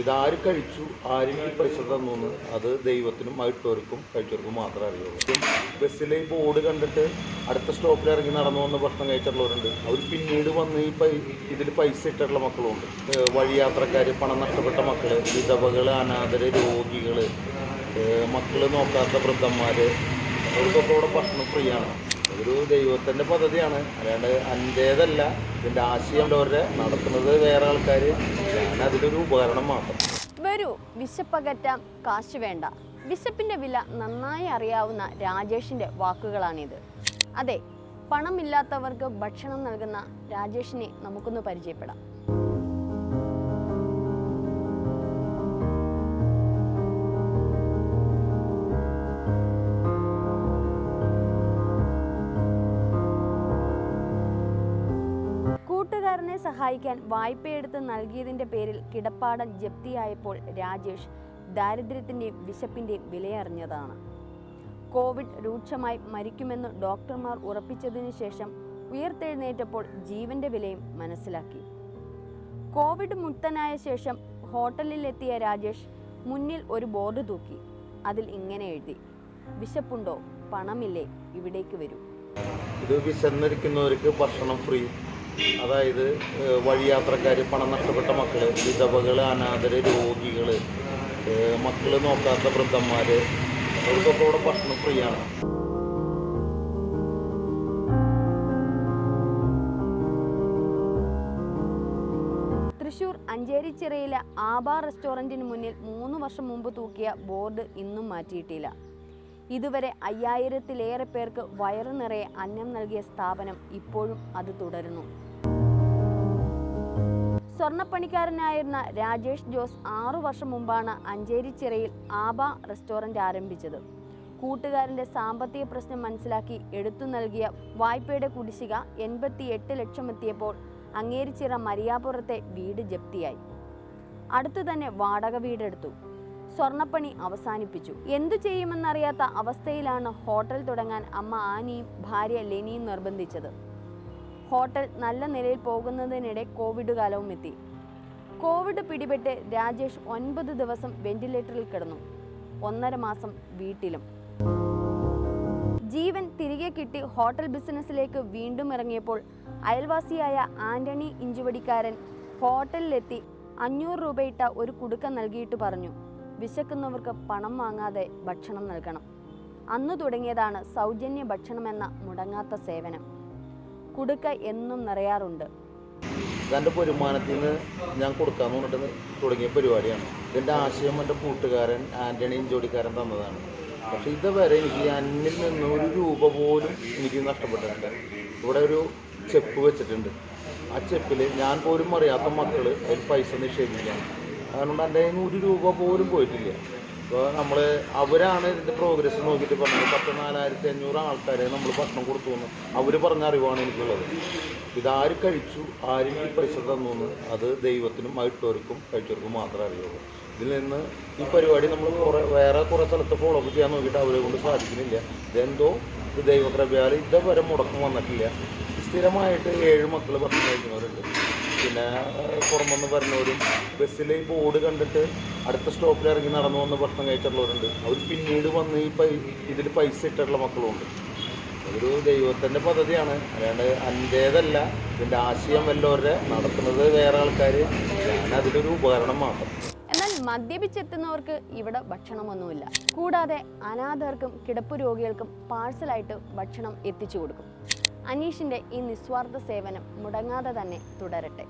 ഇതാര് കഴിച്ചു? ആരും ഈ പൈസ തന്നു അത് ദൈവത്തിനും ആയിട്ടവർക്കും കഴിച്ചവർക്കും മാത്രമേ അറിയുള്ളൂ. ബസ്സിലെ ഈ ബോർഡ് കണ്ടിട്ട് അടുത്ത സ്റ്റോപ്പിൽ ഇറങ്ങി നടന്നു വന്ന് ഭക്ഷണം കഴിച്ചിട്ടുള്ളവരുണ്ട്. അവർ പിന്നീട് വന്ന് ഈ പൈ ഇതിൽ പൈസ ഇട്ടിട്ടുള്ള മക്കളുണ്ട്. വഴിയാത്രക്കാർ പണം നഷ്ടപ്പെട്ട മക്കൾ വിധവകൾ അനാഥര് രോഗികൾ മക്കൾ നോക്കാത്ത വൃദ്ധന്മാർ അവർക്കൊക്കെ ഇവിടെ ഭക്ഷണം ഫ്രീ ആണ് അതൊരു ദൈവത്തിന്റെ പദ്ധതിയാണ്. അല്ലാണ്ട് എന്റേതല്ല ഇതിന്റെ ആശയം അവരുടെ. നടത്തുന്നത് വേറെ ആൾക്കാർ ഞാൻ അതിലൊരു ഉപകരണം മാത്രം. വരൂ. വിശപ്പകറ്റാം കാശ് വേണ്ട. വിശപ്പിന്റെ വില നന്നായി അറിയാവുന്ന രാജേഷിന്റെ വാക്കുകളാണിത്. അതെ പണമില്ലാത്തവർക്ക് ഭക്ഷണം നൽകുന്ന രാജേഷിനെ നമുക്കൊന്ന് പരിചയപ്പെടാം. കൂട്ടുകാരനെ സഹായിക്കാൻ വായ്പയെടുത്ത് നൽകിയതിന്റെ പേരിൽ കിടപ്പാടം ജപ്തിയായപ്പോൾ രാജേഷ് ദാരിദ്ര്യത്തിന്റെയും വിശപ്പിന്റെയും വിലയറിഞ്ഞതാണ്. കോവിഡ് രൂക്ഷമായി മരിക്കുമെന്ന് ഡോക്ടർമാർ ഉറപ്പിച്ചതിനു ശേഷം ഉയർത്തെഴുന്നേറ്റപ്പോൾ ജീവന്റെ വിലയും മനസ്സിലാക്കി. കോവിഡ് മുക്തനായ ശേഷം ഹോട്ടലിലെത്തിയ രാജേഷ് മുന്നിൽ ഒരു ബോർഡ് തൂക്കി. അതിൽ ഇങ്ങനെ എഴുതി വിശപ്പുണ്ടോ? പണമില്ലേ? ഇവിടേക്ക് വരൂ. ഇത് വിശന്നിരിക്കുന്നവർക്ക് ഭക്ഷണം ഫ്രീ. അതായത് വഴിയാത്രക്കാർ പണം നഷ്ടപ്പെട്ട മക്കൾ വിധവകൾ അനാഥര് രോഗികൾ മക്കൾ നോക്കാത്ത വൃദ്ധന്മാർ അവർക്കൊക്കെ ഇവിടെ ഭക്ഷണം ഫ്രീ ആണ് തൃശൂർ അഞ്ചേരിച്ചിറയിലെ ആബാ റെസ്റ്റോറന്റിന് മുന്നിൽ മൂന്ന് വർഷം മുമ്പ് തൂക്കിയ ബോർഡ് ഇന്നും മാറ്റിയിട്ടില്ല. ഇതുവരെ അയ്യായിരത്തിലേറെ പേർക്ക് വയറു നിറയെ അന്നം നൽകിയ സ്ഥാപനം ഇപ്പോഴും അത് തുടരുന്നു. സ്വർണപ്പണിക്കാരനായിരുന്ന രാജേഷ് ജോസ് ആറു വർഷം മുമ്പാണ് അഞ്ചേരിച്ചിറയിൽ ആബ റെസ്റ്റോറന്റ് ആരംഭിച്ചത്. കൂട്ടുകാരന്റെ സാമ്പത്തിക പ്രശ്നം മനസ്സിലാക്കി എടുത്തു നൽകിയ വായ്പയുടെ കുടിശ്ശിക എൺപത്തി എട്ട് ലക്ഷം എത്തിയപ്പോൾ അങ്ങേരിച്ചിറ മരിയാപുറത്തെ വീട് ജപ്തിയായി. അടുത്തു തന്നെ വാടക വീടെടുത്തു. സ്വർണപ്പണി അവസാനിപ്പിച്ചു. എന്തു ചെയ്യുമെന്നറിയാത്ത അവസ്ഥയിലാണ് ഹോട്ടൽ തുടങ്ങാൻ അമ്മ ആനിയും ഭാര്യ ലെനിയും നിർബന്ധിച്ചത്. ഹോട്ടൽ നല്ല നിലയിൽ പോകുന്നതിനിടെ കോവിഡ് കാലവും എത്തി. കോവിഡ് പിടിപെട്ട് രാജേഷ് ഒൻപത് ദിവസം വെന്റിലേറ്ററിൽ കിടന്നു. ഒന്നര മാസം വീട്ടിലും. ജീവൻ തിരികെ കിട്ടി ഹോട്ടൽ ബിസിനസ്സിലേക്ക് വീണ്ടും ഇറങ്ങിയപ്പോൾ അയൽവാസിയായ ആന്റണി ഇഞ്ചുവടിക്കാരൻ ഹോട്ടലിലെത്തി അഞ്ഞൂറ് രൂപയിട്ട ഒരു കുടുക്ക നൽകിയിട്ട് പറഞ്ഞു. വിശക്കുന്നവർക്ക് പണം വാങ്ങാതെ ഭക്ഷണം നൽകണം. അന്നു തുടങ്ങിയതാണ് സൗജന്യ ഭക്ഷണം എന്ന മുടങ്ങാത്ത സേവനം. കുടുക്ക എന്നും നിറയാറുണ്ട്. തന്റെ വരുമാനത്തിൽ നിന്ന് ഞാൻ കൊടുക്കാമെന്ന് പറഞ്ഞിട്ട് തുടങ്ങിയ പരിപാടിയാണ്. ഇതിന്റെ ആശയം എന്റെ കൂട്ടുകാരൻ ആന്റണി ജോഡിക്കാരൻ തന്നതാണ്. പക്ഷെ ഇതുവരെ എനിക്ക് അന്നിൽ നിന്ന് ഒരു രൂപ പോലും എനിക്ക് നഷ്ടപ്പെട്ടിട്ടുണ്ട് ഇവിടെ ഒരു ചെപ്പ് വെച്ചിട്ടുണ്ട്. ആ ചെപ്പിൽ ഞാൻ പോലും അറിയാത്ത മക്കൾ അതിൽ പൈസ നിക്ഷേപിക്കുകയാണ്. അതുകൊണ്ട് എന്റെ കയ്യിൽ ഒരു രൂപ പോലും പോയിട്ടില്ല. ഇപ്പോൾ നമ്മൾ അവരാണ് ഇതിന്റെ പ്രോഗ്രസ് നോക്കിയിട്ട് പറഞ്ഞത്. പത്ത് നാലായിരത്തി അഞ്ഞൂറ് ആൾക്കാരെ നമ്മൾ ഭക്ഷണം കൊടുത്തു എന്ന്. അവർ പറഞ്ഞ അറിവാണ് എനിക്കുള്ളത്. ഇതാര് കഴിച്ചു ആരും ഈ പൈസ തന്നു എന്ന് അത് ദൈവത്തിനും ആയിട്ടവർക്കും കഴിച്ചവർക്കും മാത്രമേ അറിയുള്ളൂ. ഇതിൽ നിന്ന് ഈ പരിപാടി നമ്മൾ കുറേ വേറെ കുറേ സ്ഥലത്ത് ഫോളോ അപ്പ് ചെയ്യാൻ നോക്കിയിട്ട് അവരെ കൊണ്ട് സാധിക്കുന്നില്ല. ഇതെന്തോ ഇത് ദൈവകൃപയാൽ ഇതുവരെ മുടക്കം വന്നിട്ടില്ല. സ്ഥിരമായിട്ട് ഏഴ് മക്കൾ ഭക്ഷണം കഴിക്കുന്നവരുണ്ട് പിന്നെ പുറമെന്ന് പറഞ്ഞവരും ബസ്സിൽ ഈ ബോർഡ് കണ്ടിട്ട് അടുത്ത സ്റ്റോപ്പിൽ ഇറങ്ങി നടന്നു വന്ന് ഭക്ഷണം കഴിച്ചിട്ടുള്ളവരുണ്ട്. അവർ പിന്നീട് വന്ന് ഈ പൈ ഇതിൽ പൈസ ഇട്ടിട്ടുള്ള മക്കളുണ്ട്. അതൊരു ദൈവത്തിന്റെ പദ്ധതിയാണ്. അല്ലാണ്ട് എന്റേതല്ല ഇതിന്റെ ആശയം വല്ലവരെ നടത്തുന്നത് വേറെ ആൾക്കാർ ഞാൻ അതിലൊരു ഉപകരണം മാത്രം. എന്നാൽ മദ്യപിച്ചെത്തുന്നവർക്ക് ഇവിടെ ഭക്ഷണമൊന്നുമില്ല. കൂടാതെ അനാഥർക്കും കിടപ്പ് രോഗികൾക്കും പാഴ്സലായിട്ട് ഭക്ഷണം എത്തിച്ചു കൊടുക്കും. അനീഷിന്റെ ഈ നിസ്വാർത്ഥ സേവനം മുടങ്ങാതെ തന്നെ തുടരട്ടെ.